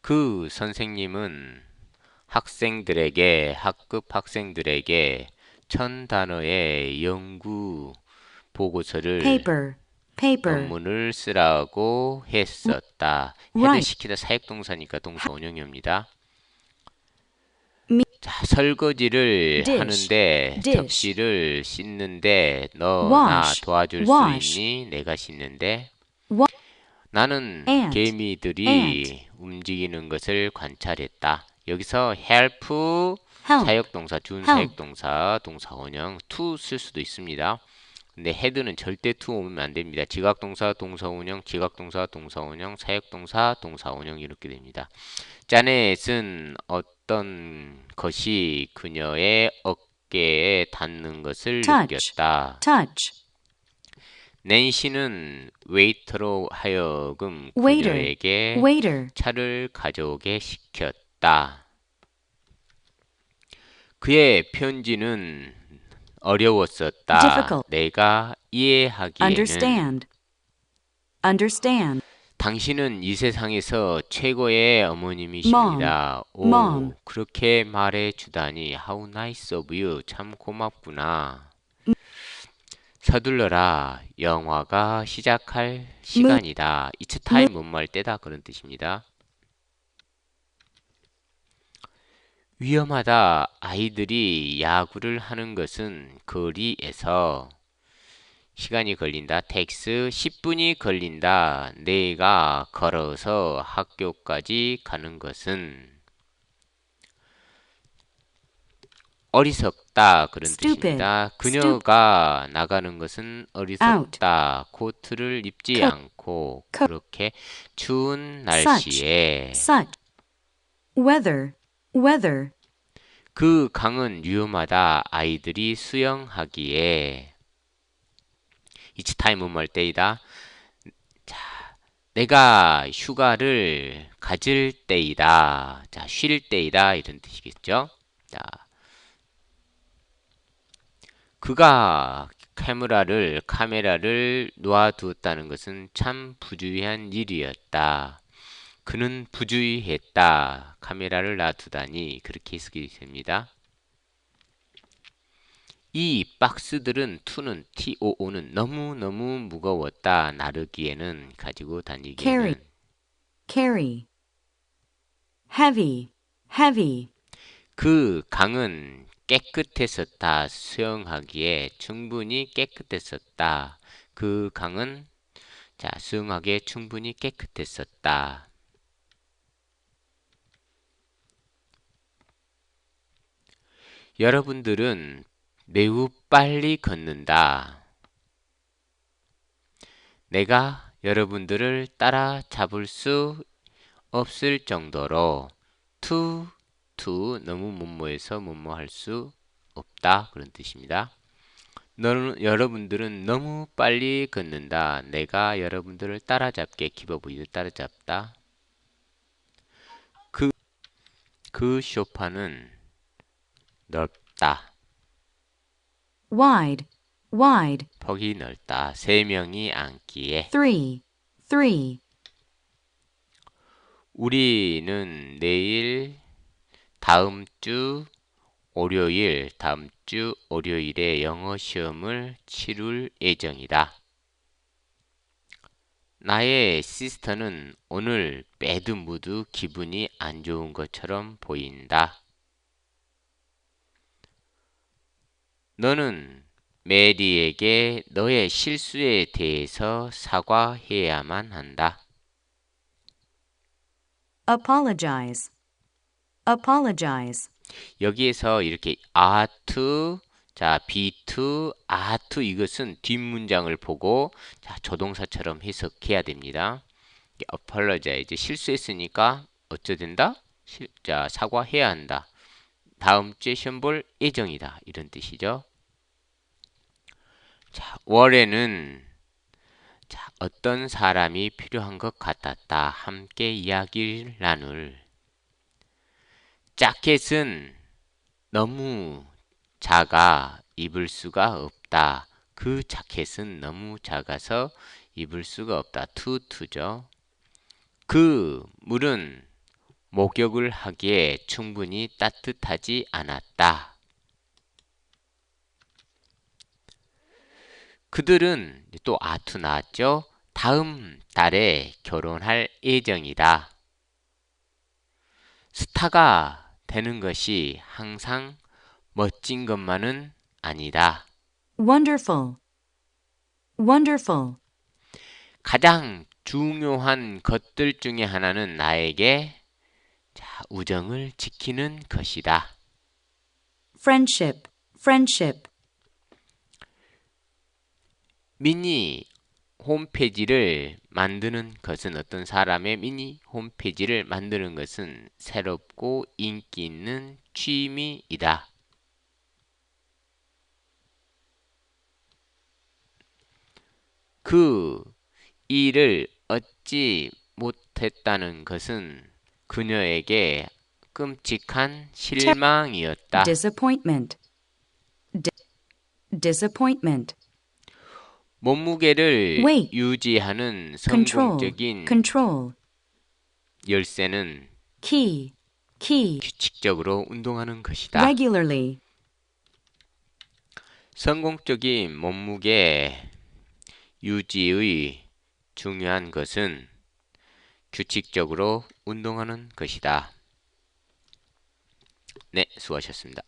그 선생님은 학생들에게 학급 학생들에게 천 단어의 연구 보고서를 paper, paper, 논문을 쓰라고 했었다. Right. 헤드시키다 사역동사니까 동사 원형입니다. 자, 설거지를 Dish, 하는데 dish. 접시를 씻는데 너 나 도와줄 wash. 수 있니? 내가 씻는데 Wa- 나는 Ant, 개미들이 ant. 움직이는 것을 관찰했다. 여기서 help help, 사역동사, 준 사역동사, 동사 원형 to 쓸 수도 있습니다. 근데 헤드는 절대 to 오면 안 됩니다. 지각동사, 동사 원형, 지각동사, 동사 원형, 사역동사, 동사 원형 이렇게 됩니다. 자넷은 어떤 것이 그녀의 어깨에 닿는 것을 Touch. 느꼈다. touch, 낸시는 웨이터로 하여금 Waiter. 그녀에게 waiter, 차를 가져오게 시켰다. 그의 편지는 어려웠었다. Difficult. 내가 이해하기에는 understand, understand, 당신은 이 세상에서 최고의 어머님이십니다. 오, Mom. 그렇게 말해 주다니 how nice of you. 참 고맙구나. 서둘러라. 영화가 시작할 시간이다. It's time 뭔말 때다 그런 뜻입니다. 위험하다. 아이들이 야구를 하는 것은 거리에서 시간이 걸린다. 텍스 10분이 걸린다. 내가 걸어서 학교까지 가는 것은 어리석다 그런 Stupid. 뜻입니다. 그녀가 나가는 것은 어리석다. 코트를 입지 Co- 않고 co- 그렇게 추운 Such. 날씨에 such, weather, weather, 그 강은 위험하다. 아이들이 수영하기에 It's time 뭐할 때이다. 자, 내가 휴가를 가질 때이다. 자, 쉴 때이다 이런 뜻이겠죠. 자, 그가 카메라를 카메라를 놓아두었다는 것은 참 부주의한 일이었다. 그는 부주의했다. 카메라를 놔두다니 그렇게 해석이 됩니다. 이 박스들은 투는 TOO는 너무너무 무거웠다. 나르기에는 가지고 다니기에는 Carry. carry, heavy, heavy, 그 강은 깨끗했었다. 수영하기에 충분히 깨끗했었다. 그 강은 자, 수영하기에 충분히 깨끗했었다. 여러분들은 매우 빨리 걷는다. 내가 여러분들을 따라 잡을 수 없을 정도로 to 너무 뭐뭐해서 뭐뭐 할 수 없다 그런 뜻입니다. 너는 여러분들은 너무 빨리 걷는다. 내가 여러분들을 따라잡게 기버브이를 따라잡다. 그 그 쇼파는 넓다. wide, wide, 폭이 넓다. 세 명이 앉기에 three, three, 우리는 내일 다음 주 월요일 다음 주 월요일에 영어 시험을 치룰 예정이다. 나의 시스터는 오늘 매드 무드 기분이 안 좋은 것처럼 보인다. 너는 메리에게 너의 실수에 대해서 사과해야만 한다. apologize, apologize, 여기에서 이렇게 are to 자 be to are to 이것은 뒷문장을 보고 자 조동사처럼 해석해야 됩니다. apologize 실수했으니까 어쩌 된다? 실, 자 사과해야 한다. 다음 주에 시험 볼 예정이다. 이런 뜻이죠. 자, 월에는 자, 어떤 사람이 필요한 것 같았다. 함께 이야기를 나눌. 자켓은 너무 작아 입을 수가 없다. 그 자켓은 너무 작아서 입을 수가 없다. 투투죠. 그 물은 목욕을 하기에 충분히 따뜻하지 않았다. 그들은 또 아투 나왔죠. 다음 달에 결혼할 예정이다. 스타가 되는 것이 항상 멋진 것만은 아니다. Wonderful. Wonderful. 가장 중요한 것들 중에 하나는 나에게 자, 우정을 지키는 것이다. Friendship. Friendship. 미니 홈페이지를 만드는 것은 어떤 사람의 미니 홈페이지를 만드는 것은 새롭고 인기 있는 취미이다. 그 일을 얻지 못했다는 것은 그녀에게 끔찍한 실망이었다. Disappointment. Di- disappointment. 몸무게를 Wait. 유지하는 Control. 성공적인 Control. 열쇠는 Key. Key. 규칙적으로 운동하는 것이다. Regularly. 성공적인 몸무게 유지의 중요한 것은 규칙적으로 운동하는 것이다. 네, 수고하셨습니다.